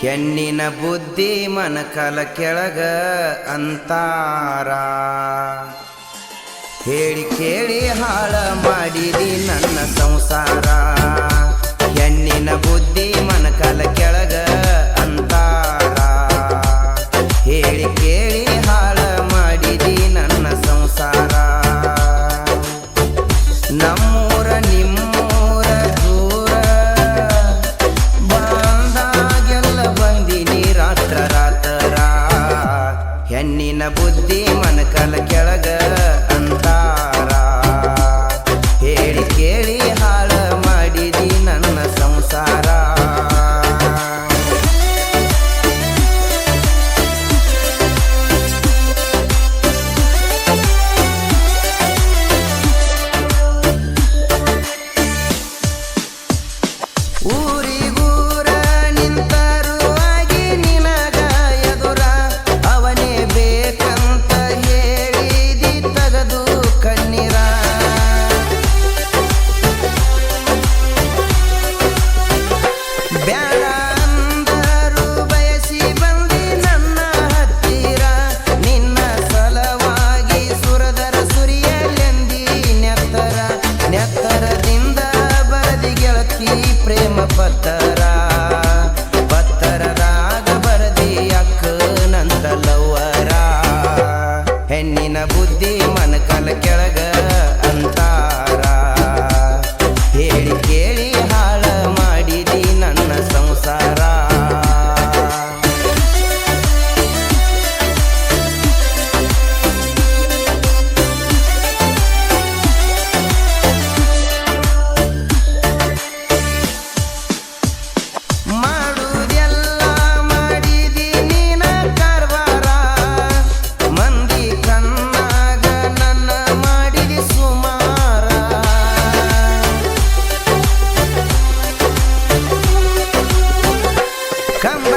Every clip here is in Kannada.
ಹೆಣ್ಣಿನ ಬುದ್ಧಿ ಮನಕಲ ಕೆಳಗ ಅಂತಾರಾ. ಕೇಳಿ ಹಾಳ ಮಾಡಿದಿ ನನ್ನ ಸಂಸಾರ. ಹೆಣ್ಣಿನ ಬುದ್ಧಿ ಮನಕಲ ಕೆಳಗ ಅಂತಾರ. ಹೇಳಿ ಕೇಳಿ ಹಾಳ ಮಾಡಿದಿ ನನ್ನ ಸಂಸಾರ. ನಮ್ಮೂರ, ನಿಮ್ಮೂರ ದೂರ. ಬಂದಾಗೆಲ್ಲ ಬಂದಿನಿ ರಾತ್ರ ರಾತ್ರ. ಹೆಣ್ಣಿನ ಬುದ್ಧಿ ಮನಕಲ ಕೆಳಗ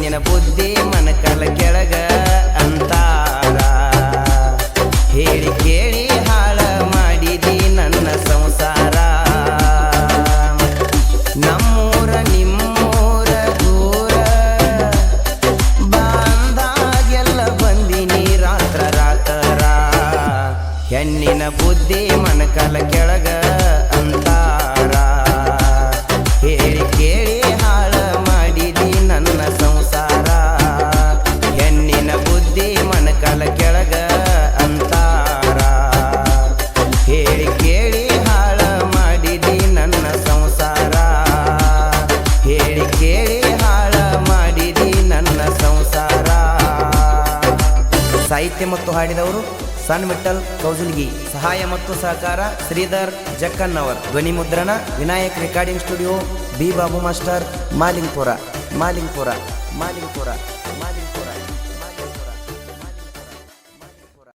ನಿನ್ನ ಬುದ್ಧಿ ಮನಕಲ ಕೆಳಗ ಸಾಹಿತ್ಯ ಮತ್ತು ಹಾಡಿದವರು ಸನ್ ವಿಠಲ್ ಕೌಜಲ್ಗಿ. ಸಹಾಯ ಮತ್ತು ಸಹಕಾರ ಶ್ರೀಧರ್ ಜಕ್ಕನ್ನವರ್. ಧ್ವನಿ ಮುದ್ರಣ Vinayak recording studio, B Babu master, Malingpur Malingpur Malingpur.